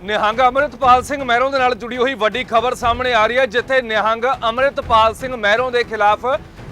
ਨਿਹੰਗ ਅਮਰਿਤਪਾਲ ਸਿੰਘ ਮਹਿਰੋਂ ਦੇ ਨਾਲ ਜੁੜੀ ਹੋਈ ਵੱਡੀ ਖਬਰ ਸਾਹਮਣੇ ਆ ਰਹੀ ਹੈ, ਜਿੱਥੇ ਨਿਹੰਗ ਅਮਰਿਤਪਾਲ ਸਿੰਘ ਮਹਿਰੋਂ ਦੇ ਖਿਲਾਫ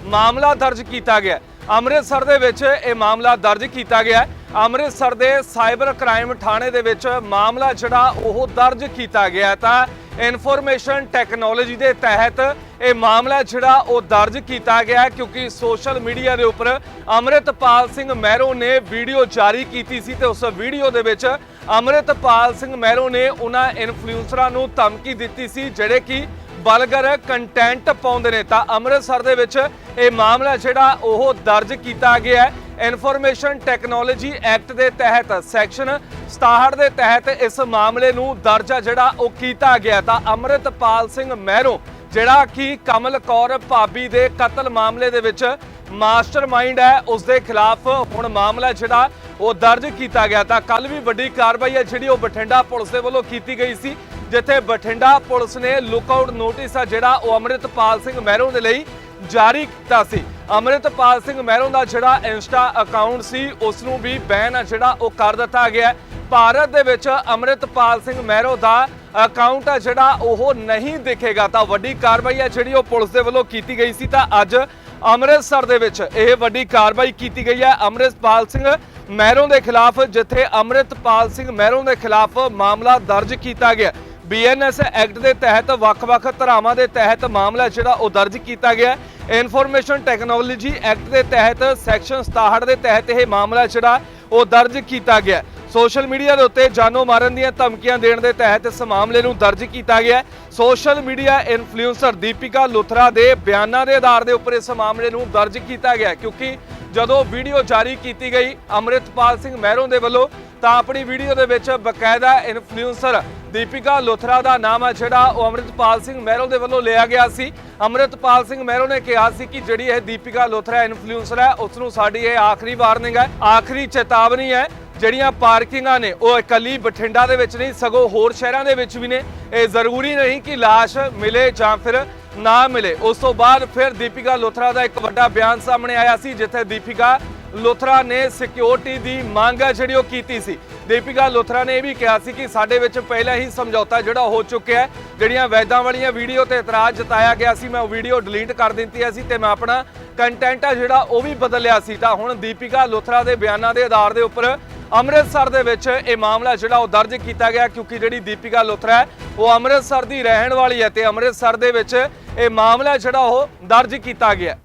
ਮਾਮਲਾ ਦਰਜ ਕੀਤਾ ਗਿਆ ਅੰਮ੍ਰਿਤਸਰ ਦੇ ਵਿੱਚ ਇਹ ਮਾਮਲਾ ਦਰਜ ਕੀਤਾ ਗਿਆ ਅੰਮ੍ਰਿਤਸਰ ਦੇ ਸਾਈਬਰ ਕ੍ਰਾਈਮ ਥਾਣੇ ਦੇ ਵਿੱਚ ਮਾਮਲਾ ਜਿਹੜਾ ਉਹ ਦਰਜ ਕੀਤਾ ਗਿਆ ਤਾਂ ਇਨਫੋਰਮੇਸ਼ਨ ਟੈਕਨੋਲੋਜੀ ਦੇ ਤਹਿਤ ਇਹ ਮਾਮਲਾ ਜਿਹੜਾ ਉਹ ਦਰਜ ਕੀਤਾ ਗਿਆ ਕਿਉਂਕਿ ਸੋਸ਼ਲ ਮੀਡੀਆ ਦੇ ਉੱਪਰ ਅੰਮ੍ਰਿਤਪਾਲ ਸਿੰਘ ਮਹਿਰੋਂ ਨੇ ਵੀਡੀਓ ਜਾਰੀ ਕੀਤੀ ਸੀ ਤੇ ਉਸ ਵੀਡੀਓ ਦੇ ਵਿੱਚ ਅੰਮ੍ਰਿਤਪਾਲ ਸਿੰਘ ਮਹਿਰੋਂ ਨੇ ਉਹਨਾਂ ਇਨਫਲੂਐਂਸਰਾਂ ਨੂੰ ਧਮਕੀ ਦਿੱਤੀ ਸੀ, ਜਿਹੜੇ ਕਿ ਬਲਗਰ ਕੰਟੈਂਟ ਪਾਉਂਦੇ ਨੇ। ਤਾਂ ਅੰਮ੍ਰਿਤਸਰ ਦੇ ਵਿੱਚ ਇਹ ਮਾਮਲਾ ਜਿਹੜਾ ਉਹ ਦਰਜ ਕੀਤਾ ਗਿਆ ਹੈ। ਇਨਫੋਰਮੇਸ਼ਨ ਟੈਕਨੋਲੋਜੀ ਐਕਟ ਦੇ ਤਹਿਤ ਸੈਕਸ਼ਨ 67 ਦੇ ਤਹਿਤ ਇਸ ਮਾਮਲੇ ਨੂੰ ਦਰਜਾ ਜਿਹੜਾ ਉਹ ਕੀਤਾ ਗਿਆ। ਤਾਂ ਅੰਮ੍ਰਿਤਪਾਲ ਸਿੰਘ ਮਹਿਰੋਂ, ਜਿਹੜਾ ਕਿ ਕਮਲ ਕੌਰ ਭਾਬੀ ਦੇ ਕਤਲ ਮਾਮਲੇ ਦੇ ਵਿੱਚ ਮਾਸਟਰਮਾਈਂਡ ਹੈ ਉਸ ਦੇ ਖਿਲਾਫ ਹੁਣ ਮਾਮਲਾ ਜਿਹੜਾ ਉਹ ਦਰਜ ਕੀਤਾ ਗਿਆ ਤਾਂ ਕੱਲ ਵੀ ਵੱਡੀ ਕਾਰਵਾਈ ਹੈ ਜਿਹੜੀ ਉਹ ਬਠਿੰਡਾ ਪੁਲਿਸ ਦੇ ਵੱਲੋਂ ਕੀਤੀ ਗਈ ਸੀ, ਜਿੱਥੇ ਬਠਿੰਡਾ ਪੁਲਿਸ ਨੇ ਲੁੱਕਆਊਟ ਨੋਟਿਸ ਆ ਜਿਹੜਾ ਉਹ ਅੰਮ੍ਰਿਤਪਾਲ ਸਿੰਘ ਮਹਿਰੋਂ ਦੇ ਲਈ ਜਾਰੀ ਕੀਤਾ ਸੀ। ਅੰਮ੍ਰਿਤਪਾਲ ਸਿੰਘ ਮਹਿਰੋਂ ਦਾ ਜਿਹੜਾ ਇੰਸਟਾ ਅਕਾਊਂਟ ਸੀ ਉਸ ਨੂੰ ਵੀ ਬੈਨ ਆ ਜਿਹੜਾ ਉਹ ਕਰ ਦਿੱਤਾ ਗਿਆ ਭਾਰਤ ਦੇ ਵਿੱਚ ਅੰਮ੍ਰਿਤਪਾਲ ਸਿੰਘ ਮਹਿਰੋਂ ਦਾ ਅਕਾਊਂਟ ਆ ਜਿਹੜਾ ਉਹ ਨਹੀਂ ਦਿਖੇਗਾ, ਤਾਂ ਵੱਡੀ ਕਾਰਵਾਈ ਹੈ ਜਿਹੜੀ ਉਹ ਪੁਲਿਸ ਦੇ ਵੱਲੋਂ ਕੀਤੀ ਗਈ ਸੀ। ਤਾਂ ਅੱਜ ਅੰਮ੍ਰਿਤਸਰ ਦੇ ਵਿੱਚ ਇਹ ਵੱਡੀ ਕਾਰਵਾਈ ਕੀਤੀ ਗਈ ਹੈ ਅੰਮ੍ਰਿਤਪਾਲ ਸਿੰਘ ਮਹਿਰੋਂ ਦੇ ਖਿਲਾਫ, ਜਿੱਥੇ ਅੰਮ੍ਰਿਤਪਾਲ ਸਿੰਘ ਮਹਿਰੋਂ ਦੇ ਖਿਲਾਫ ਮਾਮਲਾ ਦਰਜ ਕੀਤਾ ਗਿਆ। ਬੀਐਨਐਸ ਐਕਟ ਦੇ ਤਹਿਤ ਵੱਖ-ਵੱਖ ਧਾਰਾਵਾਂ ਦੇ ਤਹਿਤ ਮਾਮਲਾ ਜਿਹੜਾ ਉਹ ਦਰਜ ਕੀਤਾ ਗਿਆ। ਇਨਫੋਰਮੇਸ਼ਨ ਟੈਕਨੋਲੋਜੀ ਐਕਟ ਦੇ ਤਹਿਤ, ਸੈਕਸ਼ਨ 67 ਦੇ ਤਹਿਤ ਇਹ ਮਾਮਲਾ ਜਿਹੜਾ ਉਹ ਦਰਜ ਕੀਤਾ ਗਿਆ ਸੋਸ਼ਲ ਮੀਡੀਆ ਦੇ ਉੱਤੇ ਜਾਨੋਂ ਮਾਰਨ ਦੀਆਂ ਧਮਕੀਆਂ ਦੇਣ ਦੇ ਤਹਿਤ ਇਸ ਮਾਮਲੇ ਨੂੰ ਦਰਜ ਕੀਤਾ ਗਿਆ social media influencer Deepika Luthra ਦੇ ਬਿਆਨਾਂ ਦੇ ਆਧਾਰ ਦੇ ਉੱਪਰ ਇਸ ਮਾਮਲੇ ਨੂੰ ਦਰਜ ਕੀਤਾ ਗਿਆ ਕਿਉਂਕਿ ਜਦੋਂ ਵੀਡੀਓ ਜਾਰੀ ਕੀਤੀ ਗਈ ਅੰਮ੍ਰਿਤਪਾਲ ਸਿੰਘ ਮਹਿਰੋਂ ਦੇ ਵੱਲੋਂ, ਤਾਂ ਆਪਣੀ ਵੀਡੀਓ ਦੇ ਵਿੱਚ ਬਕਾਇਦਾ ਇਨਫਲੂਐਂਸਰ ਦੀਪਿਕਾ ਲੁਥਰਾ ਦਾ ਨਾਮ ਹੈ ਜਿਹੜਾ ਉਹ ਅੰਮ੍ਰਿਤਪਾਲ ਸਿੰਘ ਮਹਿਰੋਂ ਦੇ ਵੱਲੋਂ ਲਿਆ ਗਿਆ ਸੀ। ਅੰਮ੍ਰਿਤਪਾਲ ਸਿੰਘ ਮਹਿਰੋ ਨੇ ਕਿਹਾ ਸੀ ਕਿ ਜਿਹੜੀ ਇਹ ਦੀਪਿਕਾ ਲੋਥਰਾ ਇਨਫਲੂਐਂਸਰ ਹੈ ਉਸ ਨੂੰ ਸਾਡੀ ਇਹ ਆਖਰੀ ਵਾਰਨਿੰਗ ਹੈ, ਆਖਰੀ ਚੇਤਾਵਨੀ ਹੈ। ਜਿਹੜੀਆਂ ਪਾਰਕਿੰਗਾਂ ਨੇ, ਉਹ ਇਕੱਲੀ ਬਠਿੰਡਾ ਦੇ ਵਿੱਚ ਨਹੀਂ, ਸਗੋਂ ਹੋਰ ਸ਼ਹਿਰਾਂ ਦੇ ਵਿੱਚ ਵੀ ਨੇ। ਇਹ ਜ਼ਰੂਰੀ ਨਹੀਂ ਕਿ ਲਾਸ਼ ਮਿਲੇ ਜਾਂ ਫਿਰ ਨਾ ਮਿਲੇ। ਉਸ ਤੋਂ ਬਾਅਦ ਫਿਰ ਦੀਪਿਕਾ ਲੋਥਰਾ ਦਾ ਇੱਕ ਵੱਡਾ ਬਿਆਨ ਸਾਹਮਣੇ ਆਇਆ ਸੀ, ਜਿੱਥੇ ਦੀਪਿਕਾ ਲੋਥਰਾ ਨੇ ਸਿਕਿਉਰਿਟੀ ਦੀ ਮੰਗ ਹੈ ਜਿਹੜੀ ਉਹ ਕੀਤੀ ਸੀ। ਦੀਪਿਕਾ ਲੋਥਰਾ ਨੇ ਇਹ ਵੀ ਕਿਹਾ ਸੀ ਕਿ ਸਾਡੇ ਵਿੱਚ ਪਹਿਲਾਂ ਹੀ ਸਮਝੌਤਾ ਜਿਹੜਾ ਹੋ ਚੁੱਕਿਆ ਹੈ, ਜਿਹੜੀਆਂ ਵੈਦਾਂ ਵਾਲੀਆਂ ਵੀਡੀਓ ਤੇ ਇਤਰਾਜ਼ ਜਤਾਇਆ ਗਿਆ ਸੀ, ਮੈਂ ਉਹ ਵੀਡੀਓ ਡਿਲੀਟ ਕਰ ਦਿੱਤੀ ਸੀ ਤੇ ਮੈਂ ਆਪਣਾ ਕੰਟੈਂਟ ਆ ਜਿਹੜਾ ਉਹ ਵੀ ਬਦਲਿਆ ਸੀ। ਤਾਂ ਹੁਣ ਦੀਪਿਕਾ ਲੋਥਰਾ ਦੇ ਬਿਆਨਾਂ ਦੇ ਆਧਾਰ ਦੇ ਉੱਪਰ ਅੰਮ੍ਰਿਤਸਰ ਦੇ ਵਿੱਚ ਇਹ ਮਾਮਲਾ ਜਿਹੜਾ ਉਹ ਦਰਜ ਕੀਤਾ ਗਿਆ, ਕਿਉਂਕਿ ਜਿਹੜੀ ਦੀਪਿਕਾ ਲੋਥਰਾ ਹੈ, ਉਹ ਅੰਮ੍ਰਿਤਸਰ ਦੀ ਰਹਿਣ ਵਾਲੀ ਹੈ ਤੇ ਅੰਮ੍ਰਿਤਸਰ ਦੇ ਵਿੱਚ ਇਹ ਮਾਮਲਾ ਜਿਹੜਾ ਉਹ ਦਰਜ ਕੀਤਾ ਗਿਆ।